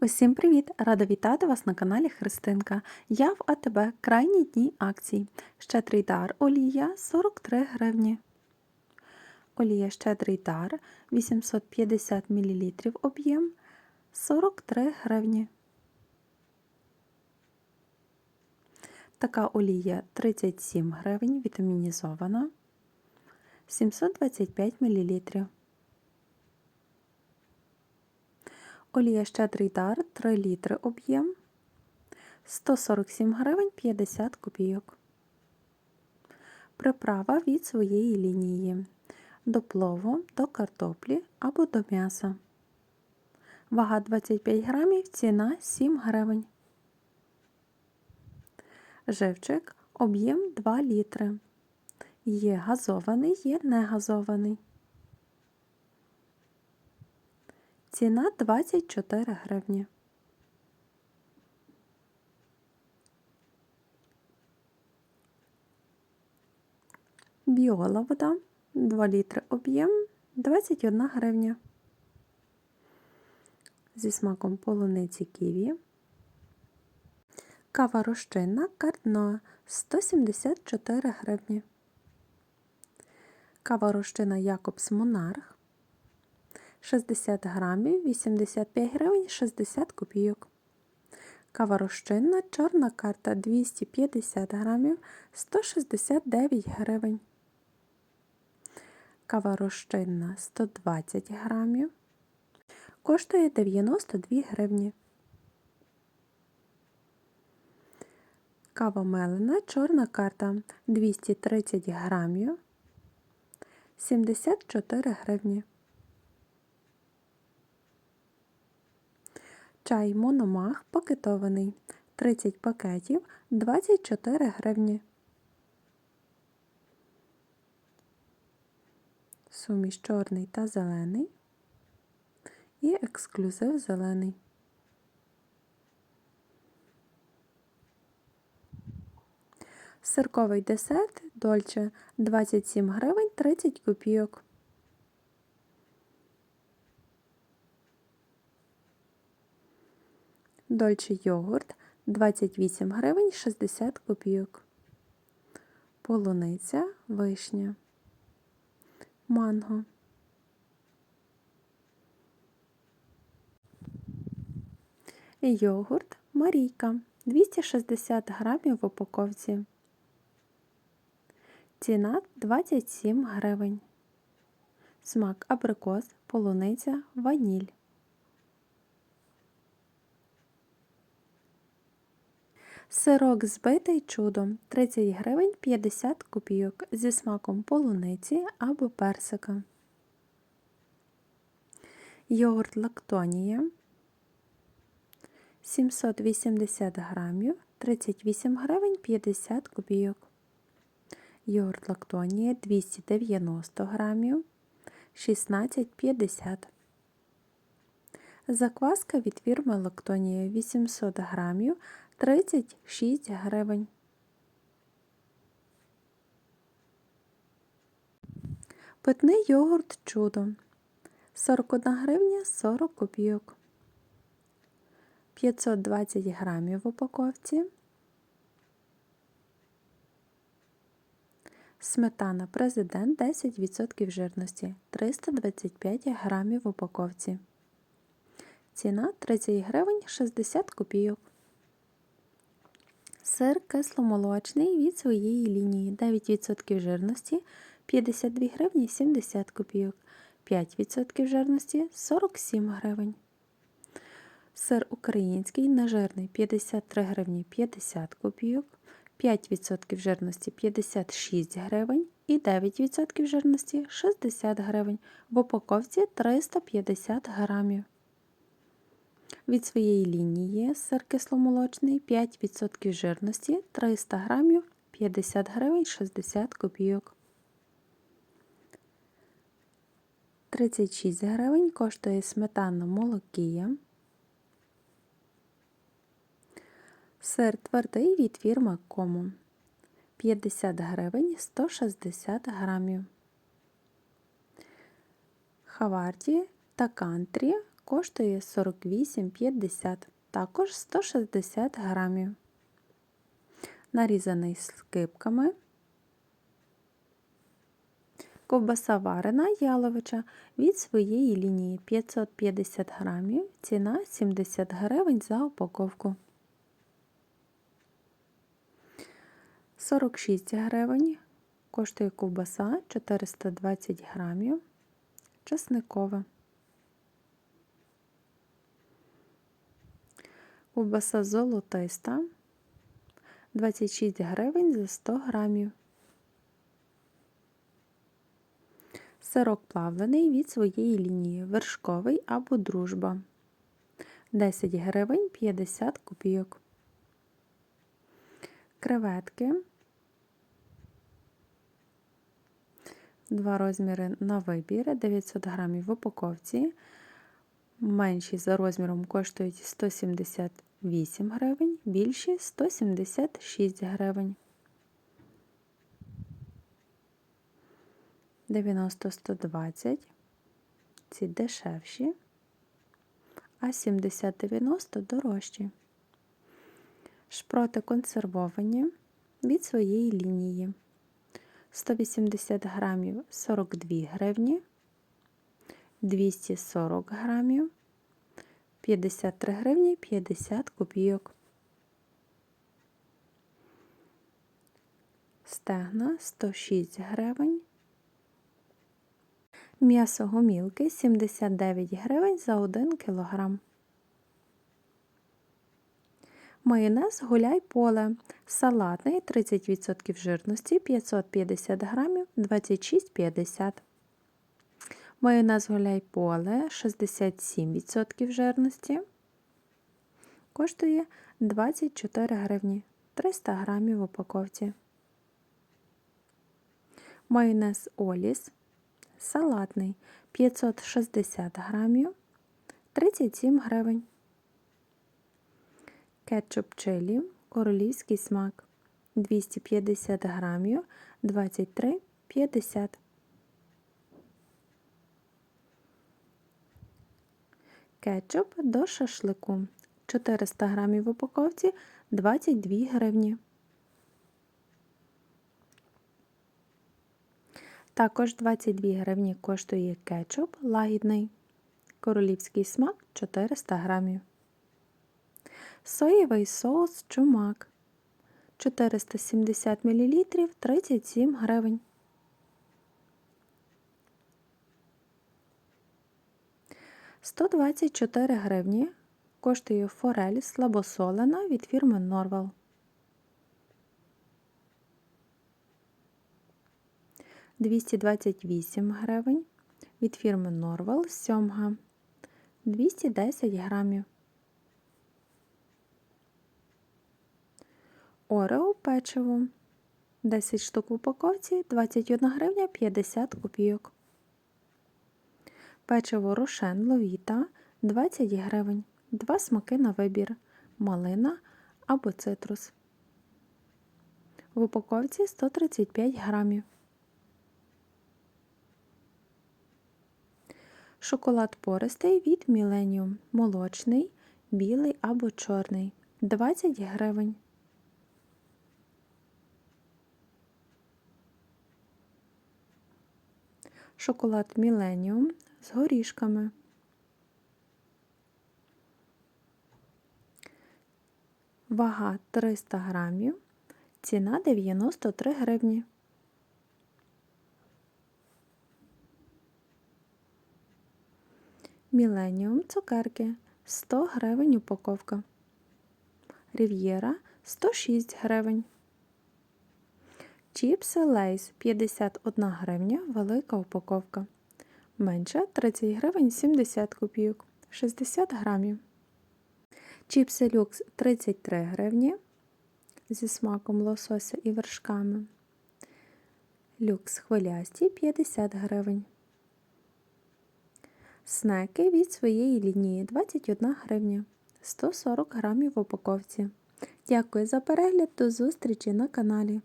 Усім привіт! Рада вітати вас на каналі Христинка. Я в АТБ крайні дні акцій. Щедрий дар олія 43 гривні. Олія щедрий дар 850 мл об'єм 43 гривні. Така олія 37 гривень, вітамінізована 725 мл. Олія щедрий дар 3 літри об'єм 147 гривень 50 копійок. Приправа від своєї лінії до плову, до картоплі або до м'яса. Вага 25 грамів, ціна 7 гривень. Живчик об'єм 2 літри. Є газований, є негазований. Ціна 24 гривні. Біола вода 2 літри об'єм 21 гривня. Зі смаком полуниці ківі. Кава розчинна кардно 174 гривні. Кава розчина Якобс Монарх 60 грамів 85 гривень 60 копійок. Кава розчинна чорна карта 250 грамів 169 гривень. Кава розчинна 120 грамів. Коштує 92 гривні. Кава мелена чорна карта 230 грамів 74 гривні. Чай Мономах пакетований 30 пакетів 24 гривні. Суміш чорний та зелений і ексклюзив зелений. Сирковий десерт Дольче 27 гривень 30 копійок. Дольче йогурт 28 гривень 60 копійок. Полуниця, вишня, манго. Йогурт Марійка 260 грамів в упаковці. Ціна 27 гривень. Смак абрикос, полуниця, ваніль. Сирок збитий чудом 30 гривень 50 копійок зі смаком полуниці або персика. Йогурт Лактонія 780 грамів 38 гривень 50 копійок. Йогурт Лактонія 290 грамів 16,50. Закваска від фірми Лактонія 800 грамів 36 гривень. Питний йогурт чудо 41 гривня 40 копійок. 520 грамів в упаковці. Сметана президент 10% жирності 325 грамів в упаковці. Ціна 30 гривень 60 копійок. Сир кисломолочний від своєї лінії 9% жирності 52 гривні 70 копійок, 5% жирності 47 гривень. Сир український нежирний 53 гривні 50 копійок, 5% жирності 56 гривень і 9% жирності 60 гривень. В упаковці 350 грамів. Від своєї лінії сир кисломолочний 5% жирності 300 грамів 50 гривень 60 копійок. 36 гривень коштує сметана молокія. Сир твердий від фірми Кому 50 гривень 160 грамів. Хаварді та кантрі коштує 48,50, також 160 грамів. Нарізаний скибками. Ковбаса варена яловича від своєї лінії 550 грамів, ціна 70 гривень за упаковку. 46 гривень коштує ковбаса 420 грамів, чесникова. Ковбаса золотиста 26 гривень за 100 грамів. Сирок плавлений від своєї лінії вершковий або дружба 10 гривень 50 копійок. Креветки. Два розміри на вибір 900 грамів в упаковці. Менші за розміром коштують 178 гривень, більші 176 гривень. 90-120, ці дешевші, а 70-90 дорожчі. Шпроти консервовані від своєї лінії. 180 грамів 42 гривні, 240 грамів, 53 гривні 50 копійок. Стегна 106 гривень. М'ясо гомілки 79 гривень за 1 кілограм. Майонез гуляй поле. Салатний 30% жирності 550 грамів 26,50. Майонез гуляй поле 67% жирності. Коштує 24 гривні 300 грамів в упаковці. Майонез Оліс салатний 560 грамів 37 гривень. Кетчуп чилі, королівський смак 250 грамів 23,50. Кетчуп до шашлику 400 грамів в упаковці 22 гривні. Також 22 гривні коштує кетчуп лагідний. Королівський смак 400 грамів. Соєвий соус чумак 470 мл 37 гривень. Сто двадцять чотири гривні коштує форель слабосолена від фірми Норвел. 228 гривень від фірми Норвел сьомга 210 грамів. Орео печиво 10 штук в упаковці 21 гривня 50 копійок. Печиво Рошен Ловіта 20 гривень. Два смаки на вибір малина або цитрус. В упаковці 135 грамів. Шоколад пористий від Millennium. Молочний, білий або чорний. 20 гривень. Шоколад Millennium з горішками. Вага 300 грамів. Ціна 93 гривні. Міленіум цукерки 100 гривень упаковка. Рів'єра 106 гривень. Чіпси Лейс 51 гривня велика упаковка. Менша 30 гривень 70 копійок 60 грамів. Чіпси люкс 33 гривні зі смаком лосося і вершками. Люкс хвилясті 50 гривень. Снеки від своєї лінії 21 гривня 140 грамів в упаковці. Дякую за перегляд, до зустрічі на каналі.